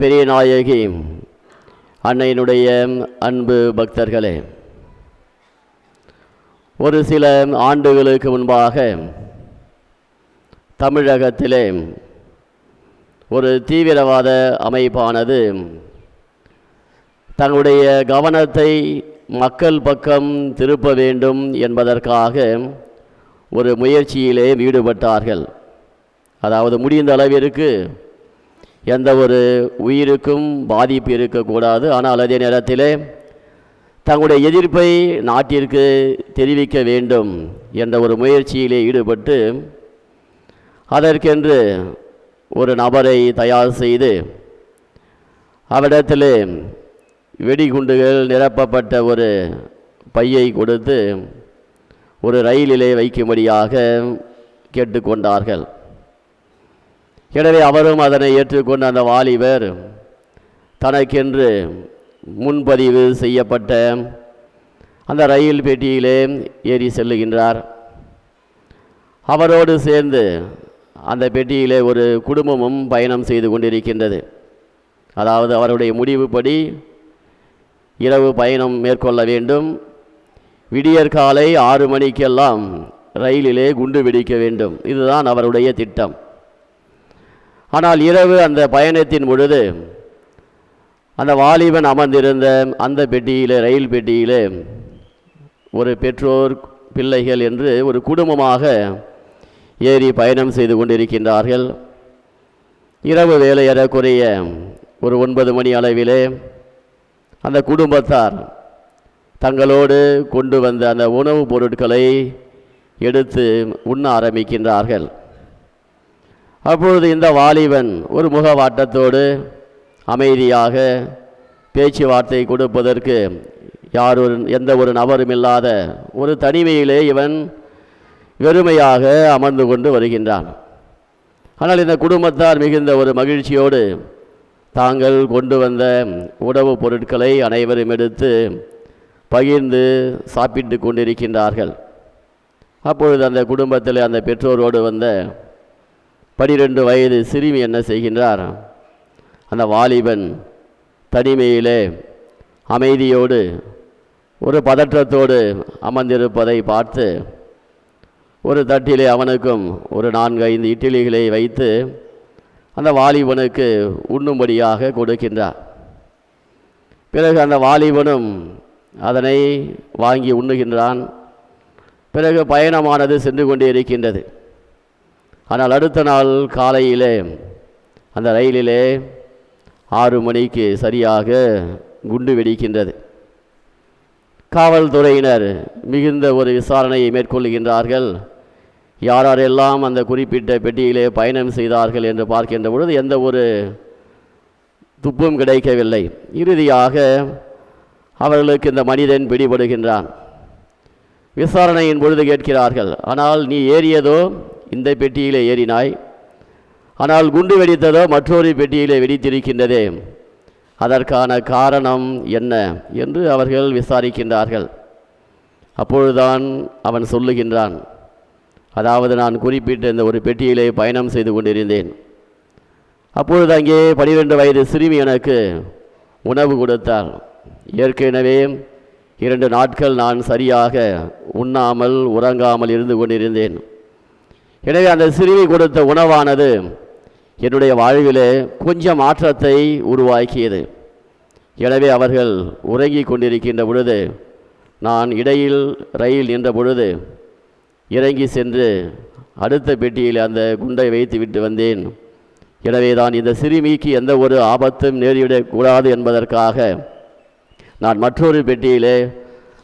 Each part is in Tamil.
பெரிய நாயகி அன்னையினுடைய அன்பு பக்தர்களே ஒரு சில ஆண்டுகளுக்கு முன்பாக தமிழகத்திலே ஒரு தீவிரவாத அமைப்பானது தங்களுடைய கவனத்தை மக்கள் பக்கம் திருப்ப வேண்டும் என்பதற்காக ஒரு முயற்சியிலே ஈடுபட்டார்கள். அதாவது முடிந்த அளவிற்கு எந்த ஒரு உயிருக்கும் பாதிப்பு இருக்கக்கூடாது. ஆனால் அதே நேரத்திலே தங்களுடைய எதிர்ப்பை நாட்டிற்கு தெரிவிக்க வேண்டும் என்ற ஒரு முயற்சியிலே ஈடுபட்டு அதற்கென்று ஒரு நபரை தயார் செய்து அவரிடத்தில் வெடிகுண்டுகள் நிரப்பப்பட்ட ஒரு பையை கொடுத்து ஒரு ரயிலிலே வைக்கும்படியாக கேட்டுக்கொண்டார்கள். எனவே அவரும் அதனை ஏற்றுக்கொண்ட அந்த வாலிபர் தனக்கென்று முன்பதிவு செய்யப்பட்ட அந்த ரயில் பெட்டியிலே ஏறி செல்லுகின்றார். அவரோடு சேர்ந்து அந்த பெட்டியிலே ஒரு குடும்பமும் பயணம் செய்து கொண்டிருக்கின்றது. அதாவது அவருடைய முடிவுப்படி இரவு பயணம் மேற்கொள்ள வேண்டும். விடியற் காலை ஆறு மணிக்கெல்லாம் ரயிலிலே குண்டு வெடிக்க வேண்டும். இதுதான் அவருடைய திட்டம். ஆனால் இரவு அந்த பயணத்தின் பொழுது அந்த வாலிபன் அமர்ந்திருந்த அந்த பெட்டியிலே ரயில் பெட்டியிலே ஒரு பெற்றோர் பிள்ளைகள் என்று ஒரு குடும்பமாக ஏறி பயணம் செய்து கொண்டிருக்கின்றார்கள். இரவு வேலை ஏறக்குறைய ஒரு ஒன்பது மணி அளவிலே அந்த குடும்பத்தார் தங்களோடு கொண்டு வந்த அந்த உணவுப் பொருட்களை எடுத்து உண்ண ஆரம்பிக்கின்றார்கள். அப்பொழுது இந்த வாலிபன் ஒரு முகவாட்டத்தோடு அமைதியாக பேச்சுவார்த்தை கொடுப்பதற்கு யாரொரு எந்த ஒரு நபரும் இல்லாத ஒரு தனிமையிலே இவன் வெறுமையாக அமர்ந்து கொண்டு வருகின்றான். ஆனால் இந்த குடும்பத்தார் மிகுந்த ஒரு மகிழ்ச்சியோடு தாங்கள் கொண்டு வந்த உணவுப் பொருட்களை அனைவரும் எடுத்து பகிர்ந்து சாப்பிட்டு கொண்டிருக்கின்றார்கள். அப்பொழுது அந்த குடும்பத்தில் அந்த பெற்றோரோடு வந்த பனிரெண்டு வயது சிறுமி என்ன செய்கின்றார்? அந்த வாலிபன் தனிமையிலே அமைதியோடு ஒரு பதற்றத்தோடு அமர்ந்திருப்பதை பார்த்து ஒரு தட்டிலே அவனுக்கும் ஒரு நான்கு ஐந்து இட்லிகளை வைத்து அந்த வாலிபனுக்கு உண்ணும்படியாக கொடுக்கின்றார். பிறகு அந்த வாலிபனும் அதனை வாங்கி உண்ணுகின்றான். பிறகு பயணமானது சென்று கொண்டே இருக்கின்றது. ஆனால் அடுத்த நாள் காலையிலே அந்த ரயிலிலே ஆறு மணிக்கு சரியாக குண்டு வெடிக்கின்றது. காவல்துறையினர் மிகுந்த ஒரு விசாரணையை மேற்கொள்கின்றார்கள். யாரெல்லாம் அந்த குறிப்பிட்ட பெட்டியிலே பயணம் செய்தார்கள் என்று பார்க்கின்ற பொழுது எந்த ஒரு துப்பும் கிடைக்கவில்லை. இறுதியாக அவர்களுக்கு இந்த மனிதன் பிடிபடுகின்றான். விசாரணையின் பொழுது கேட்கிறார்கள் ஆனால் நீ ஏறியதோ? இந்த பெட்டியிலே ஏறினாய். ஆனால் குண்டு வெடித்ததோ மற்றொரு பெட்டியிலே வெடித்திருக்கின்றதே. அதற்கான காரணம் என்ன என்று அவர்கள் விசாரிக்கின்றார்கள். அப்பொழுதுதான் அவன் சொல்லுகின்றான் அதாவது நான் குறிப்பிட்ட இந்த ஒரு பெட்டியிலே பயணம் செய்து கொண்டிருந்தேன். அப்பொழுது அங்கே பனிரெண்டு வயது சிறுமி எனக்கு உணவு கொடுத்தார் ஏற்கனவே இரண்டு நாட்கள் நான் சரியாக உண்ணாமல் உறங்காமல் இருந்து கொண்டிருந்தேன். எனவே அந்த சிறுமி கொடுத்த உணவானது என்னுடைய வாழ்விலே கொஞ்சம் மாற்றத்தை உருவாக்கியது. எனவே அவர்கள் உறங்கிக் கொண்டிருக்கின்ற பொழுது நான் இடையில் ரயில் நின்ற பொழுது இறங்கி சென்று அடுத்த பெட்டியில் அந்த குண்டை வைத்து விட்டு வந்தேன். எனவே தான் இந்த சிறுமிக்கு எந்த ஒரு ஆபத்தும் நேரிடக்கூடாது என்பதற்காக நான் மற்றொரு பெட்டியிலே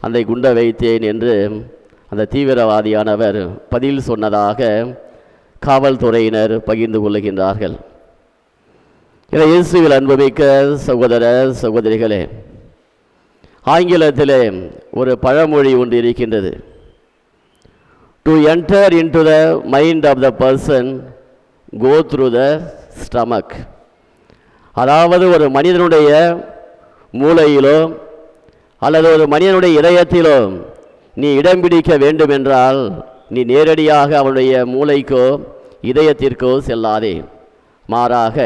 அந்த குண்டை வைத்தேன் என்று அந்த தீவிரவாதியானவர் பதில் சொன்னதாக காவல்துறையினர் பகிர்ந்து கொள்ளுகின்றார்கள். இதை இயேசுவில் அன்புமிக்க சகோதர சகோதரிகளே ஆங்கிலத்திலே ஒரு பழமொழி ஒன்று இருக்கின்றது. To enter into the mind of the person go through the stomach அதாவது ஒரு மனிதனுடைய மூளையிலோ அல்லது ஒரு மனிதனுடைய இதயத்திலோ நீ இடம் பிடிக்க வேண்டுமென்றால் நீ நேரடியாக அவனுடைய மூளைக்கோ இதயத்திற்கோ செல்லாதே. மாறாக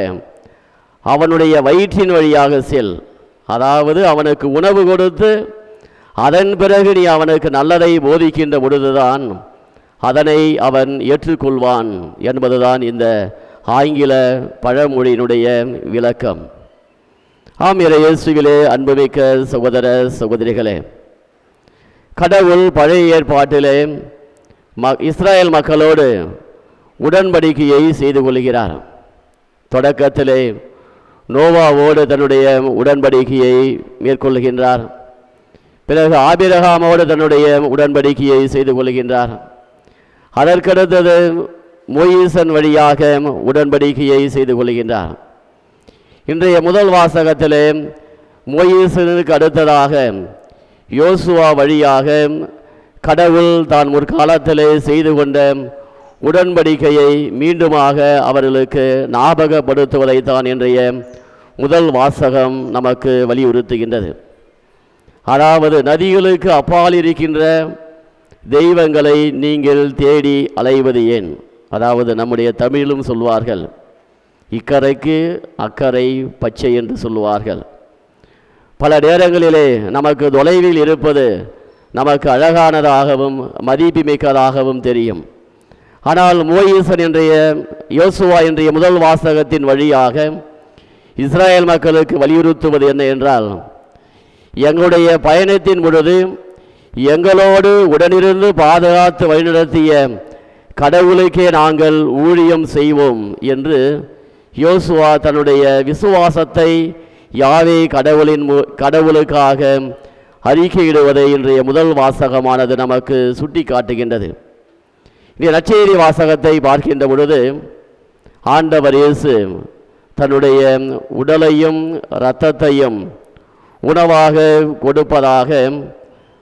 அவனுடைய வயிற்றின் வழியாக செல். அதாவது அவனுக்கு உணவு கொடுத்து அதன் பிறகு நீ அவனுக்கு நல்லதை போதிக்கின்ற பொழுதுதான் அதனை அவன் ஏற்றுக்கொள்வான் என்பதுதான் இந்த ஆங்கில பழமொழியினுடைய விளக்கம். ஆம் இறை இயேசுவிலே அன்புமிக்க சகோதர சகோதரிகளே கடவுள் பழைய ஏற்பாட்டிலே ம இஸ்ராயேல் மக்களோடு உடன்படிக்கையை செய்து கொள்கிறார். தொடக்கத்திலே நோவாவோடு தன்னுடைய உடன்படிக்கையை மேற்கொள்கின்றார். பிறகு ஆபிரகாமோடு தன்னுடைய உடன்படிக்கையை செய்து கொள்கின்றார். அதற்கடுத்தது மொயீசன் வழியாக உடன்படிக்கையை செய்து கொள்கின்றார். இன்றைய முதல் வாசகத்திலே மொயீசனுக்கு அடுத்ததாக யோசுவா வழியாக கடவுள் தான் முற்காலத்திலே செய்து கொண்ட உடன்படிக்கையை மீண்டுமாக அவர்களுக்கு ஞாபகப்படுத்துவதைத்தான் இன்றைய முதல் வாசகம் நமக்கு வலியுறுத்துகின்றது. அதாவது நதிகளுக்கு அப்பால் இருக்கின்ற தெய்வங்களை நீங்கள் தேடி அலைவது ஏன்? அதாவது நம்முடைய தமிழிலும் சொல்வார்கள் இக்கரைக்கு அக்கறை பச்சை என்று சொல்லுவார்கள். பல நேரங்களிலே நமக்கு தொலைவில் இருப்பது நமக்கு அழகானதாகவும் மதிப்புமிக்கதாகவும் தெரியும். ஆனால் மோயீசன் என்றைய யோசுவா என்றைய முதல் வாசகத்தின் வழியாக இஸ்ராயேல் மக்களுக்கு வலியுறுத்துவது என்ன என்றால் எங்களுடைய பயணத்தின் பொழுது எங்களோடு உடனிருந்து பாதுகாத்து வழிநடத்திய கடவுளுக்கே நாங்கள் ஊழியம் செய்வோம் என்று யோசுவா தன்னுடைய விசுவாசத்தை யாவே கடவுளின் மு கடவுளுக்காக அறிக்கையிடுவதை இன்றைய முதல் வாசகமானது நமக்கு சுட்டி காட்டுகின்றது இந்த நச்சேரி வாசகத்தை பார்க்கின்ற பொழுது ஆண்டவர் இயேசு தன்னுடைய உடலையும் இரத்தத்தையும் உணவாக கொடுப்பதாக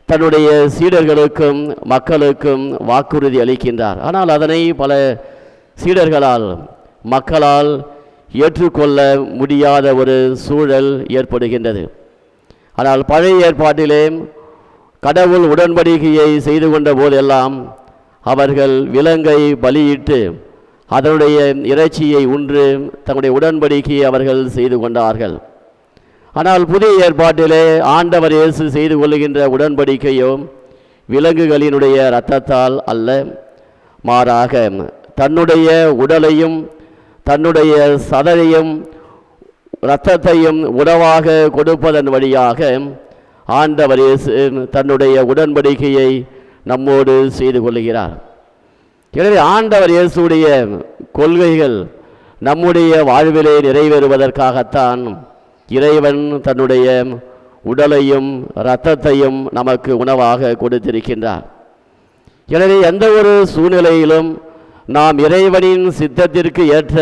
தன்னுடைய சீடர்களுக்கும் மக்களுக்கும் வாக்குறுதி அளிக்கின்றார். ஆனால் அதனை பல சீடர்களால் மக்களால் ஏற்றுக்கொள்ள முடியாத ஒரு சூழல் ஏற்படுகின்றது. ஆனால் பழைய ஏற்பாட்டிலே கடவுள் உடன்படிக்கையை செய்து கொண்ட போதெல்லாம் அவர்கள் விலங்கை பலியிட்டு அதனுடைய இறைச்சியை உண்டு தங்களுடைய உடன்படிக்கையை அவர்கள் செய்து கொண்டார்கள். ஆனால் புதிய ஏற்பாட்டிலே ஆண்டவர் இயேசு செய்து கொள்ளுகின்ற உடன்படிக்கையோ விலங்குகளினுடைய இரத்தத்தால் அல்ல. மாறாக தன்னுடைய உடலையும் தன்னுடைய சதையையும் இரத்தத்தையும் உணவாக கொடுப்பதன் வழியாக ஆண்டவர் தன்னுடைய உடன்படிக்கையை நம்மோடு செய்து கொள்கிறார் எனவே ஆண்டவர் இயேசுடைய கொள்கைகள் நம்முடைய வாழ்விலே நிறைவேறுவதற்காகத்தான் இறைவன் தன்னுடைய உடலையும் இரத்தத்தையும் நமக்கு உணவாக கொடுத்திருக்கின்றார். எனவே எந்த ஒரு சூழ்நிலையிலும் நாம் இறைவனின் சித்தத்திற்கு ஏற்ற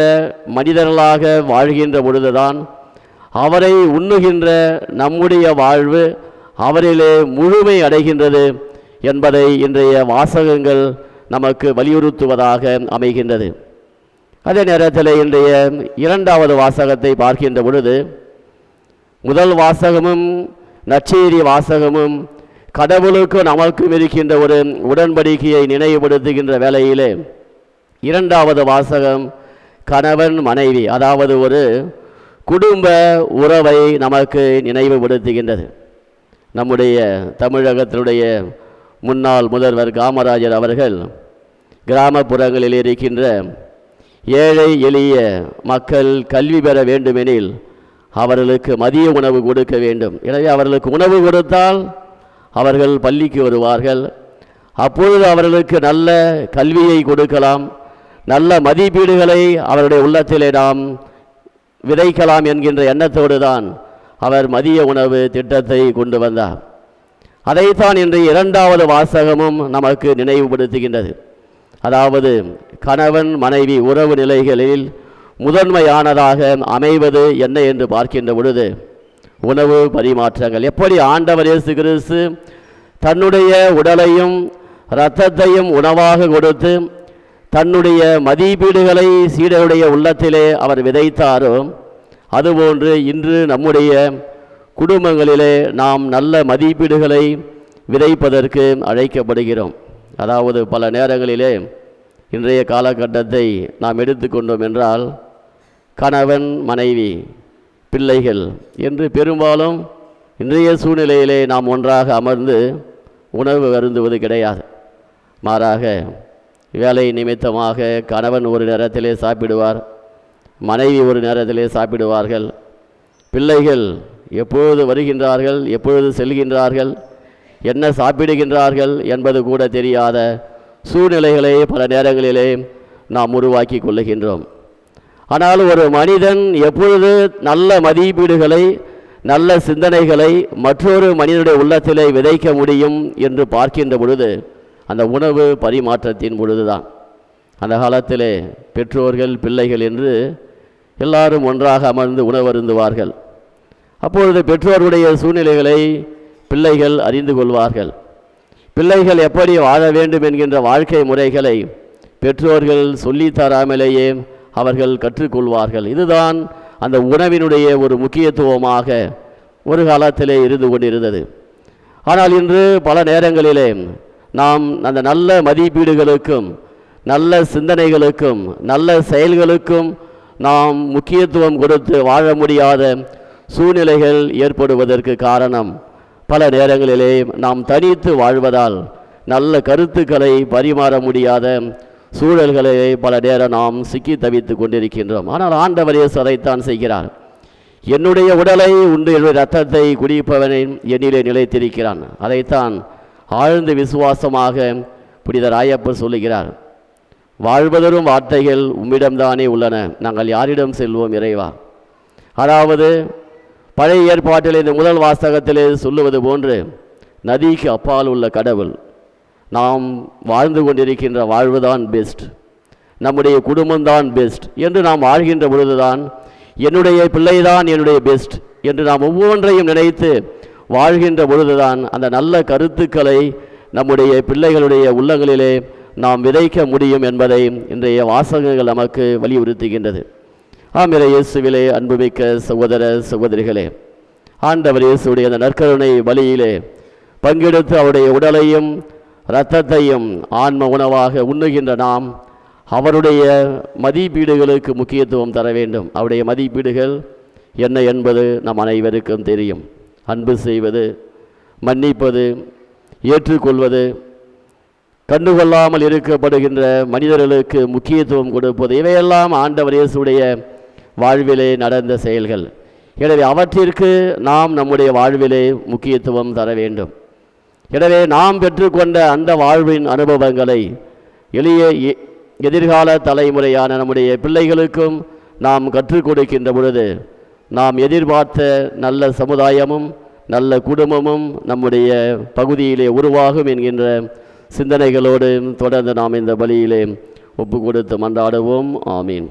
மனிதர்களாக வாழ்கின்ற பொழுதுதான் அவரை உண்ணுகின்ற நம்முடைய வாழ்வு அவரிலே முழுமை அடைகின்றது என்பதை இன்றைய வாசகங்கள் நமக்கு வலியுறுத்துவதாக அமைகின்றது. அதே நேரத்தில் இன்றைய இரண்டாவது வாசகத்தை பார்க்கின்ற பொழுது முதல் வாசகமும் நச்சேரி வாசகமும் கடவுளுக்கு நமக்கும் இருக்கின்ற ஒரு உடன்படிக்கையை நினைவுபடுத்துகின்ற வேளையிலே இரண்டாவது வாசகம் கணவன் மனைவி அதாவது ஒரு குடும்ப உறவை நமக்கு நினைவுபடுத்துகின்றது. நம்முடைய தமிழகத்தினுடைய முன்னாள் முதல்வர் காமராஜர் அவர்கள் கிராமப்புறங்களில் இருக்கின்ற ஏழை எளிய மக்கள் கல்வி பெற வேண்டுமெனில் அவர்களுக்கு மதிய உணவு கொடுக்க வேண்டும். எனவே அவர்களுக்கு உணவு கொடுத்தால் அவர்கள் பள்ளிக்கு வருவார்கள். அப்பொழுது அவர்களுக்கு நல்ல கல்வியை கொடுக்கலாம். நல்ல மதிப்பீடுகளை அவருடைய உள்ளத்திலே நாம் விதைக்கலாம் என்கின்ற எண்ணத்தோடு தான் அவர் மதிய உணவு திட்டத்தை கொண்டு வந்தார். அதைத்தான் இன்று இரண்டாவது வாசகமும் நமக்கு நினைவுபடுத்துகின்றது. அதாவது கணவன் மனைவி உறவு நிலைகளில் முதன்மையானதாக அமைவது என்ன என்று பார்க்கின்ற பொழுது உணவு பரிமாற்றங்கள். எப்படி ஆண்டவர் இயேசு கிறிஸ்து தன்னுடைய உடலையும் இரத்தத்தையும் உணவாக கொடுத்து தன்னுடைய மதிப்பீடுகளை சீடருடைய உள்ளத்திலே அவர் விதைத்தாரோ அதுபோன்று இன்று நம்முடைய குடும்பங்களிலே நாம் நல்ல மதிப்பீடுகளை விதைப்பதற்கு அழைக்கப்படுகிறோம். அதாவது பல நேரங்களிலே இன்றைய காலகட்டத்தை நாம் எடுத்துக்கொண்டோம் என்றால் கணவன் மனைவி பிள்ளைகள் என்று பெரும்பாலும் இன்றைய சூழ்நிலையிலே நாம் ஒன்றாக அமர்ந்து உணவு அருந்துவது கிடையாது. மாறாக வேலை நிமித்தமாக கணவன் ஒரு நேரத்திலே சாப்பிடுவார் மனைவி ஒரு நேரத்திலே சாப்பிடுவார்கள். பிள்ளைகள் எப்பொழுது வருகின்றார்கள் எப்பொழுது செல்கின்றார்கள் என்ன சாப்பிடுகின்றார்கள் என்பது கூட தெரியாத சூழ்நிலைகளை பல நேரங்களிலே நாம் உருவாக்கி கொள்ளுகின்றோம். ஆனால் ஒரு மனிதன் எப்பொழுது நல்ல மதிப்பீடுகளை நல்ல சிந்தனைகளை மற்றொரு மனிதனுடைய உள்ளத்திலே விதைக்க முடியும் என்று பார்க்கின்ற பொழுது அந்த உணவு பரிமாற்றத்தின் பொழுதுதான். அந்த காலத்திலே பெற்றோர்கள் பிள்ளைகள் என்று எல்லாரும் ஒன்றாக அமர்ந்து உணவருந்துவார்கள். அப்பொழுது பெற்றோருடைய சூழ்நிலைகளை பிள்ளைகள் அறிந்து கொள்வார்கள். பிள்ளைகள் எப்படி வாழ வேண்டும் என்கின்ற வாழ்க்கை முறைகளை பெற்றோர்கள் சொல்லித்தராமலேயே அவர்கள் கற்றுக்கொள்வார்கள். இதுதான் அந்த உணவினுடைய ஒரு முக்கியத்துவமாக ஒரு காலத்திலே இருந்து கொண்டிருந்தது. ஆனால் இன்று பல நேரங்களிலே நாம் அந்த நல்ல மதிப்பீடுகளுக்கும் நல்ல சிந்தனைகளுக்கும் நல்ல செயல்களுக்கும் நாம் முக்கியத்துவம் கொடுத்து வாழ முடியாத சூழ்நிலைகள் ஏற்படுவதற்கு காரணம் பல நேரங்களிலே நாம் தனித்து வாழ்வதால் நல்ல கருத்துக்களை பரிமாற முடியாத சூழல்களை பல நேரம் நாம் சிக்கி தவித்து கொண்டிருக்கின்றோம். ஆனால் ஆண்டவர் இயேசு அதைத்தான் செய்கிறார். என்னுடைய உடலை உண்டு என்னுடைய ரத்தத்தை குடிப்பவனை என்னிலே நிலைத்திருக்கிறான். அதைத்தான் ஆழ்ந்த விசுவாசமாக புனித ராயப்பர் சொல்லுகிறார். வாழ்வதரும் வார்த்தைகள் உம்மிடம்தானே உள்ளன. நாங்கள் யாரிடம் செல்வோம் இறைவா? அதாவது பழைய ஏற்பாட்டில் இந்த முதல் வாசகத்திலே சொல்லுவது போன்று நதிக்கு அப்பால் உள்ள கடவுள். நாம் வாழ்ந்து கொண்டிருக்கின்ற வாழ்வுதான் பெஸ்ட் நம்முடைய குடும்பம்தான் பெஸ்ட் என்று நாம் வாழ்கின்ற பொழுதுதான் என்னுடைய பிள்ளைதான் என்னுடைய பெஸ்ட் என்று நாம் ஒவ்வொன்றையும் நினைத்து வாழ்கின்ற பொழுதுதான் அந்த நல்ல கருத்துக்களை நம்முடைய பிள்ளைகளுடைய உள்ளங்களிலே நாம் விதைக்க முடியும் என்பதை இன்றைய வாசகங்கள் நமக்கு வலியுறுத்துகின்றது. ஆமிர இயேசுவிலே அன்புமிக்க சகோதர சகோதரிகளே ஆண்டவர் இயேசுடைய அந்த நற்கருணை வழியிலே பங்கெடுத்து அவருடைய உடலையும் இரத்தத்தையும் ஆன்ம உணவாக உண்ணுகின்ற நாம் அவருடைய மதிப்பீடுகளுக்கு முக்கியத்துவம் தர வேண்டும். அவருடைய மதிப்பீடுகள் என்ன என்பது நம் அனைவருக்கும் தெரியும். அன்பு செய்வது மன்னிப்பது ஏற்றுக்கொள்வது கண்டுகொள்ளாமல் இருக்கப்படுகின்ற மனிதர்களுக்கு முக்கியத்துவம் கொடுப்பது இவையெல்லாம் ஆண்டவர் இயேசுடைய வாழ்விலே நடந்த செயல்கள். எனவே அவற்றிற்கு நாம் நம்முடைய வாழ்விலே முக்கியத்துவம் தர வேண்டும். எனவே நாம் பெற்றுக்கொண்ட அந்த வாழ்வின் அனுபவங்களை எளிய எ- எதிர்கால தலைமுறையான நம்முடைய பிள்ளைகளுக்கும் நாம் கற்றுக் கொடுக்கின்ற பொழுது நாம் எதிர்பார்த்த நல்ல சமுதாயமும் நல்ல குடும்பமும் நம்முடைய பகுதியிலே உருவாகும் என்கின்ற சிந்தனைகளோடு தொடர்ந்து நாம் இந்த பலியிலே ஒப்பு கொடுத்து மன்றாடுவோம். ஆமீன்.